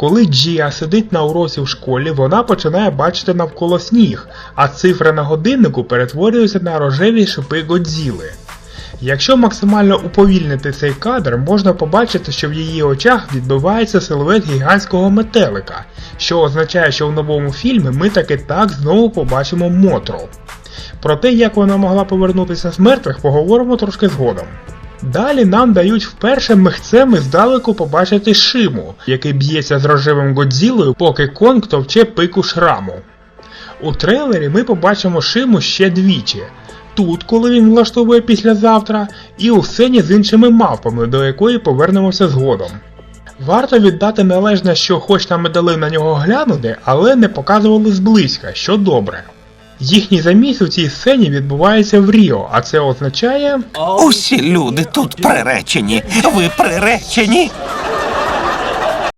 Коли Джія сидить на уроці в школі, вона починає бачити навколо сніг, а цифри на годиннику перетворюються на рожеві шипи Годзіли. Якщо максимально уповільнити цей кадр, можна побачити, що в її очах відбивається силует гігантського метелика, що означає, що в новому фільмі ми таки так знову побачимо Мотру. Про те, як вона могла повернутися з мертвих, поговоримо трошки згодом. Далі нам дають вперше михцем і здалеку побачити Шиму, який б'ється з рожевим Годзілою, поки Конг товче пику шраму. У трейлері ми побачимо Шиму ще двічі. Тут, коли він влаштовує післязавтра, і у сцені з іншими мавпами, до якої повернемося згодом. Варто віддати належне, що хоч нам і дали на нього глянути, але не показували зблизька, що добре. Їхній заміс у цій сцені відбувається в Ріо, а це означає. Усі люди тут приречені. Ви приречені.